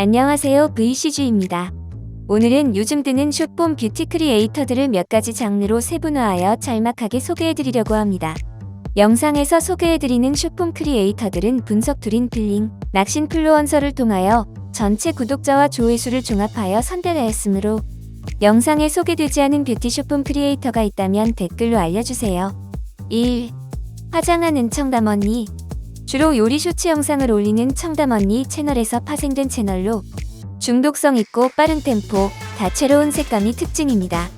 안녕하세요 VCG입니다. 오늘은 요즘 뜨는 숏폼 뷰티 크리에이터들을 몇 가지 장르로 세분화하여 짤막하게 소개해드리려고 합니다. 영상에서 소개해드리는 숏폼 크리에이터들은 분석 툴인 필링, 낚신 플루언서를 통하여 전체 구독자와 조회수를 종합하여 선별하였으므로 영상에 소개되지 않은 뷰티 숏폼 크리에이터가 있다면 댓글로 알려주세요. 1. 화장하는 청담 언니 주로 요리 쇼츠 영상을 올리는 청담 언니 채널에서 파생된 채널로 중독성 있고 빠른 템포, 다채로운 색감이 특징입니다.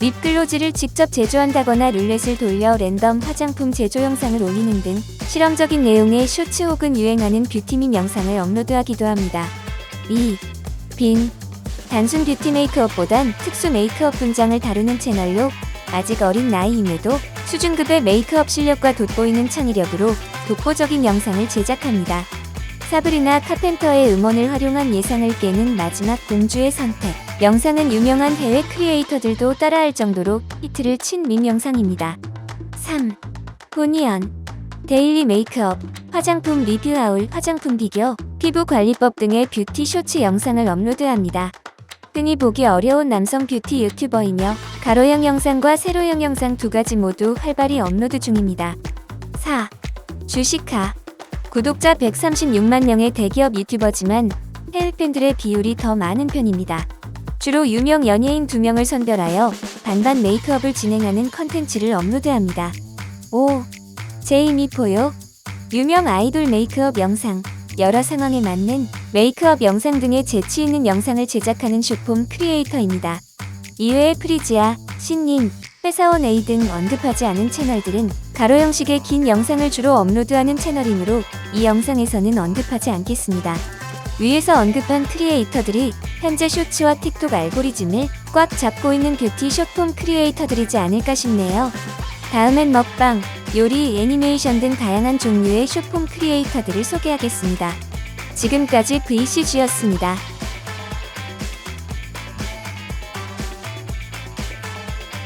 립글로즈를 직접 제조한다거나 룰렛을 돌려 랜덤 화장품 제조 영상을 올리는 등 실험적인 내용의 쇼츠 혹은 유행하는 뷰티밈 영상을 업로드하기도 합니다. 2. 빈 단순 뷰티 메이크업보단 특수 메이크업 분장을 다루는 채널로 아직 어린 나이임에도 수준급의 메이크업 실력과 돋보이는 창의력으로 독보적인 영상을 제작합니다. 사브리나 카펜터의 음원을 활용한 예상을 깨는 마지막 공주의 선택. 영상은 유명한 해외 크리에이터들도 따라할 정도로 히트를 친밈 영상입니다. 3. 보니언 데일리 메이크업, 화장품 리뷰 아울 화장품 비교, 피부 관리법 등의 뷰티 쇼츠 영상을 업로드합니다. 흔히 보기 어려운 남성 뷰티 유튜버이며 가로형 영상과 세로형 영상 두 가지 모두 활발히 업로드 중입니다. 4. 주식카 구독자 136만 명의 대기업 유튜버지만 해외 팬들의 비율이 더 많은 편입니다. 주로 유명 연예인 2명을 선별하여 반반 메이크업을 진행하는 컨텐츠를 업로드합니다. 5. 제이미 포요 유명 아이돌 메이크업 영상 여러 상황에 맞는 메이크업 영상 등의 재치 있는 영상을 제작하는 숏폼 크리에이터입니다. 이외에 프리지아, 신님, 회사원 A 등 언급하지 않은 채널들은 가로 형식의 긴 영상을 주로 업로드하는 채널이므로 이 영상에서는 언급하지 않겠습니다. 위에서 언급한 크리에이터들이 현재 쇼츠와 틱톡 알고리즘을 꽉 잡고 있는 뷰티 숏폼 크리에이터들이지 않을까 싶네요. 다음엔 먹방, 요리, 애니메이션 등 다양한 종류의 숏폼 크리에이터들을 소개하겠습니다. 지금까지 VCG였습니다.